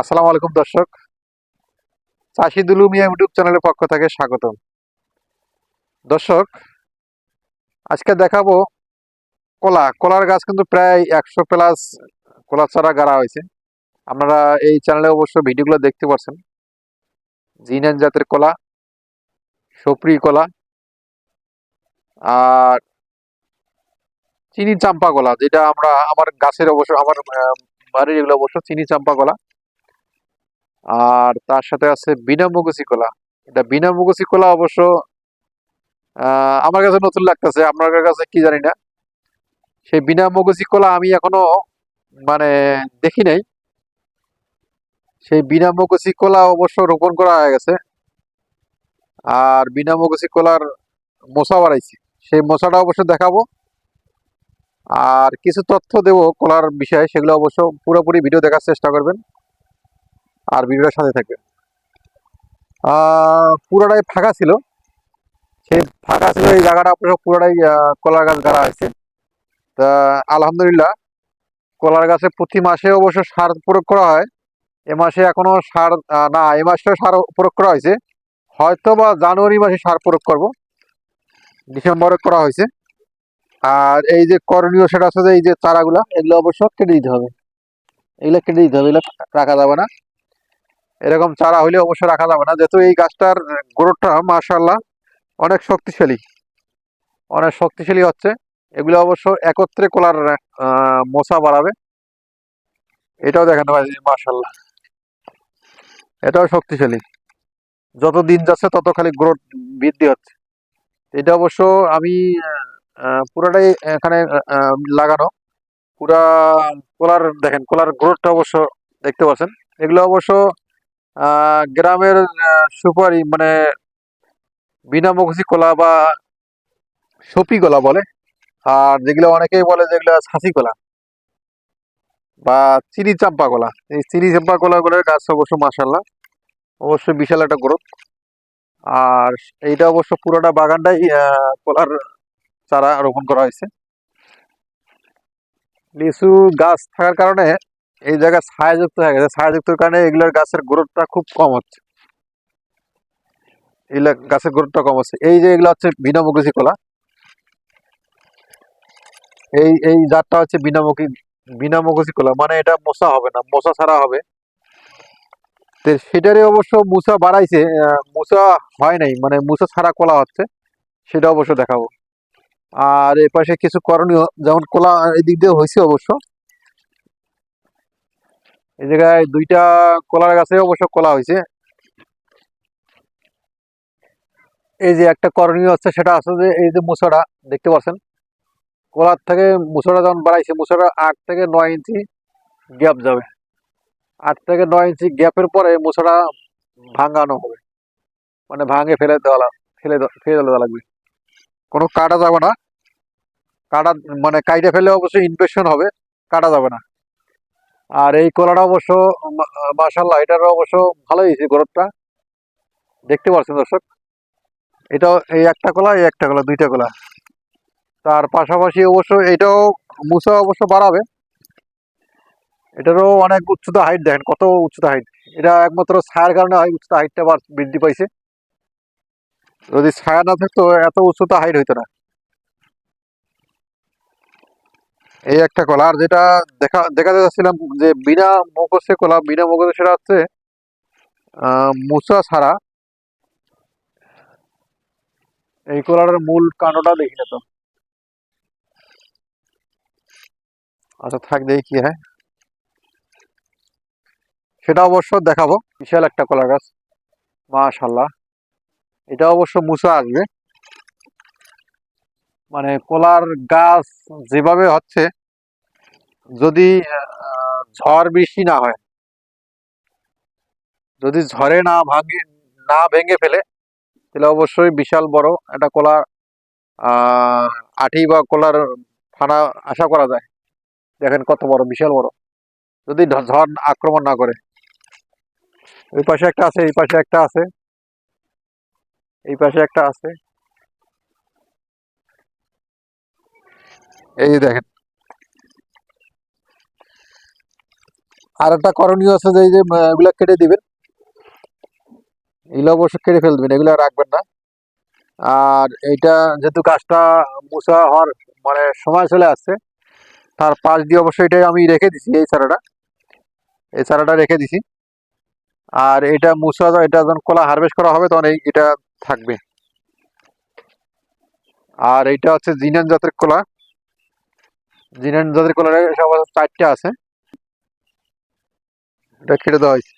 আসসালামু আলাইকুম দর্শক। চাষি দুলু মিয়া ইউটিউব চ্যানেলের পক্ষ থেকে স্বাগতম। দর্শক, আজকে দেখাবো কলা। কলার গাছ কিন্তু প্রায় একশো প্লাস কলা চারা গাড়া হয়েছে। আপনারা এই চ্যানেলে অবশ্য ভিডিওগুলো দেখতে পাচ্ছেন জিনান জাতের কলা, সপ্রি কলা, আর চিনি চাম্পা কলা, যেটা আমরা আমার গাছের অবশ্য, আমার বাড়ির এগুলো অবশ্য চিনি চাম্পা কলা। আর তার সাথে আছে বিনা মুগুসি কলা। এটা বিনা মুগুসি কলা অবশ্য আমার কাছে নতুন লাগতেছে, আপনার কাছে কি জানি না। সেই বিনা মুগুসি কলা আমি এখনও মানে দেখি নাই। সেই বিনা মুগুসি কলা অবশ্য রোপণ করা হয়ে গেছে। আর বিনা মুগুসি কলার মোসা বাড়াইছি। সেই মোসাটা অবশ্য দেখাবো। আর কিছু তথ্য দেবো কলার বিষয়ে, সেগুলো অবশ্য পুরোপুরি ভিডিও দেখার চেষ্টা করবেন। আর ভিডিওটার সাথে থাকবেন পুরোটাই ফাঁকা ছিল। সেই ফাঁকা ছিল এই জায়গাটা আহ, কলার গাছ গাড়া হয়েছে। তা আলহামদুলিল্লাহ কলার গাছে প্রতি মাসে অবশ্য সার প্রয়োগ করা হয়। এ মাসে এখনও সার না এ মাসেও সার প্রয়োগ করা হয়েছে। হয়তো বা জানুয়ারি মাসে সার প্রয়োগ করব। ডিসেম্বরে করা হয়েছে। আর এই যে করণীয় সেটা হচ্ছে এই যে চারাগুলা এগুলো অবশ্য কেটে দিতে হবে। এগুলো কেটে দিতে হবে এগুলো রাখা যাবে না। এরকম চারা হইলে অবশ্য রাখা যাবে না। যেহেতু এই গাছটার গ্রোথটা মাশাল্লাহ অনেক শক্তিশালী। অনেক শক্তিশালী হচ্ছে। এগুলো অবশ্য একত্রে কলার মোচা বাড়াবে। এটাও দেখেন ভাই মাশাল্লাহ এটাও শক্তিশালী। যত দিন যাচ্ছে তত খালি গ্রোথ বৃদ্ধি হচ্ছে। এটা অবশ্য আমি পুরাটাই এখানে লাগানো। পুরা কলার, দেখেন কলার গ্রোথটা অবশ্য দেখতে পাচ্ছেন। এগুলো অবশ্য গ্রামের সুপারি মানে বিনা মুখোশি কলা বা সপি কলা বলে। আর যেগুলো অনেকেই বলে যেগুলো ছাসি কলা বা চিনি চাম্পা কলা। এই চিনি চাম্পা কলাগুলোর গাছ অবশ্য মাসাল্লাহ অবশ্যই বিশাল একটা গ্রোথ। আর এইটা অবশ্য পুরোটা বাগানটাই কলার চারা রোপণ করা হয়েছে। লিচু গাছ থাকার কারণে এই জায়গায় ছায়াযুক্ত হয়ে গেছে। ছায়াযুক্তর কারণে এগুলোর গাছের গ্রোথটা খুব কম হচ্ছে। এগুলা গাছের গ্রোথটা কম হচ্ছে। এই যে এগুলো হচ্ছে বিনা মুখোশি কলা, এই এই জাতটা হচ্ছে বিনামুখী বিনামুখী কলা। মানে এটা মোসা হবে না মোসা ছাড়া হবে। তো সেটারই অবশ্য মুসা বাড়াইছে মুসা হয় নাই। মানে মুসা ছাড়া কলা হচ্ছে, সেটা অবশ্য দেখাবো। আর এ পাশে কিছু করণীয়, যেমন কলা এদিক দিয়ে হয়েছে অবশ্য। এই জায়গায় দুইটা কলার গাছে অবশ্য কলা হয়েছে। এই যে একটা করণীয় হচ্ছে সেটা আছে যে এই যে মুসাটা দেখতে পাচ্ছেন? কলার থেকে মুসাটা যখন বাড়াইছে মুসাটা আট থেকে নয় ইঞ্চি গ্যাপ যাবে। আট থেকে নয় ইঞ্চি গ্যাপের পরে মুসাটা ভাঙানো হবে। মানে ভাঙে ফেলে দেওয়া ফেলে ফেলে দেওয়া লাগবে। কোনো কাটা যাবে না। কাটা মানে কাইটে ফেলে অবশ্যই ইনফেকশন হবে, কাটা যাবে না। আর এই কলাটা অবশ্য মাসাল্লাহ এটার অবশ্য ভালোই হয়েছে গ্রোথটা দেখতে পাচ্ছেন দর্শক, এটাও এই একটা কলা, এই একটা কলা, দুইটা কলা। তার পাশাপাশি অবশ্য এটাও মুসা অবশ্য বাড়াবে। এটারও অনেক উচ্চতা হাইট দেখেন, কত উচ্চতা হাইট এটা একমাত্র ছায়ার কারণে হয়, উচ্চতা হাইটটা বৃদ্ধি পাইছে। যদি ছায়া না থাকতো, এত উচ্চতা হাইট হইতো না। এই একটা কলা। আর যেটা দেখা, দেখাতে যাচ্ছিলাম যে বিনা মুখোশে কলা, বিনা মুখোশে সেটা হচ্ছে মুসা ছাড়া। এই কলার মূল কাণ্ডটা দেখি না তো। আচ্ছা থাক, দেখি কি হয়। সেটা অবশ্য দেখাবো। বিশাল একটা কলা গাছ। মাশাল্লাহ। এটা অবশ্য মুসা আসবে। মানে কলার গাছ যেভাবে হচ্ছে, যদি ঝড় বৃষ্টি না হয়, যদি ঝড়ে না ভাঙে, না ভেঙে ফেলে, তাহলে অবশ্যই বিশাল বড় একটা কলা আঠি বা কলার ফানা আশা করা যায়। দেখেন কত বড়, বিশাল বড়। যদি ঝড় আক্রমণ না করে। ওই পাশে একটা আছে, এই পাশে একটা আছে। এই পাশে একটা আছে। এই দেখেন। আর একটা করণীয় আছে যে এই যে এগুলা কেটে দিবেন। এগুলো অবশ্য কেটে ফেলবেন, এগুলো রাখবেন না। আর এইটা যেহেতু গাছটা মুসা হওয়ার মানে সময় চলে আসছে, তার পাশ দিয়ে অবশ্যই এটা আমি রেখে দিছি, এই চারাটা। এই চারাটা রেখে দিছি। আর এটা মুসা এটা যখন কলা হারভেস্ট করা হবে, তখন এই, এটা থাকবে। আর এইটা হচ্ছে জিনান জাতের কলা। জিনান জাতের কলা সব চারটে আছে, এটা কেটে দেওয়া হয়েছে।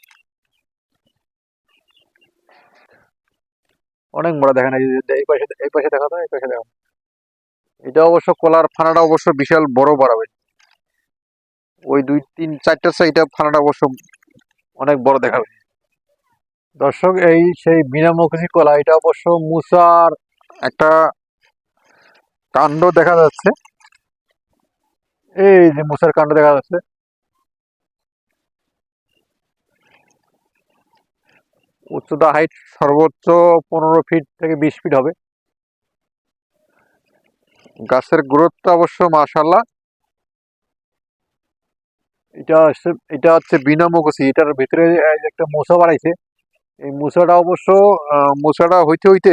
অনেক বড় দেখেন, এই পাশে এই পাশে দেখা তো এই পাশে দেখা এটা অবশ্য কলার ফানাটা অবশ্য বিশাল বড় বাড়াবে ওই দুই, তিন চারটার সাইডটা ফানাটা অবশ্য অনেক বড় দেখাবে দর্শক, এই সেই বিনামুখী কলা, এটা অবশ্য মুসার একটা কাণ্ড দেখা যাচ্ছে। এই যে মুসার কাণ্ড দেখা যাচ্ছে। উচ্চতা হাইট সর্বোচ্চ পনেরো ফিট থেকে বিশ ফিট হবে। গাছের গ্রোথটা অবশ্য মাশাল্লাহ এটা হচ্ছে এটা হচ্ছে বিনা মুখোশি এটার ভিতরে একটা মশা বাড়াইছে এই মশাটা অবশ্য মশাটা হইতে হইতে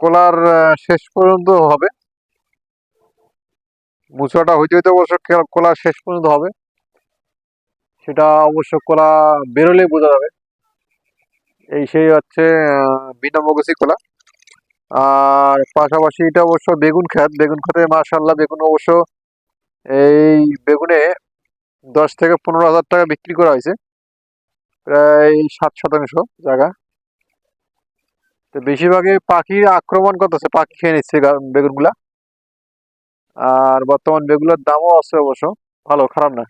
কলার শেষ পর্যন্ত হবে। মুসাটা হইতে হইতে অবশ্য কলা শেষ পর্যন্ত হবে। সেটা অবশ্য কলা বেরোলে বোঝা যাবে। এই সেই হচ্ছে বিনা মগসি কলা আর পাশাপাশি এটা অবশ্য বেগুন ক্ষেত। বেগুন ক্ষেতে মাশাল্লাহ বেগুন অবশ্য এই বেগুনে দশ থেকে পনেরো হাজার টাকা বিক্রি করা হয়েছে। প্রায় সাত শতাংশ জায়গা। তো বেশিরভাগই পাখির আক্রমণ করতেছে, পাখি খেয়ে নিচ্ছে বেগুনগুলা। আর বর্তমান বেগুনের দামও আছে অবশ্য। ভালো, খারাপ না।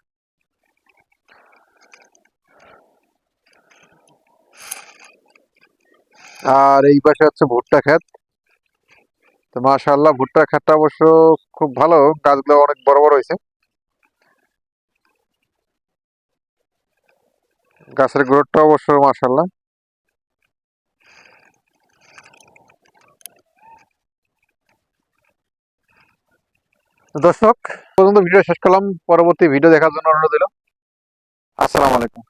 আর এই পাশে হচ্ছে ভুট্টা ক্ষেত। তো মাশাআল্লাহ, ভুট্টা ক্ষেতটা অবশ্য খুব ভালো। গাছগুলো অনেক বড় বড় হয়েছে। গাছের গ্রোথটা অবশ্য মাশাআল্লাহ। দর্শক পর্যন্ত ভিডিও শেষ করলাম। পরবর্তী ভিডিও দেখার জন্য অনুরোধ দিলাম আসসালামু আলাইকুম।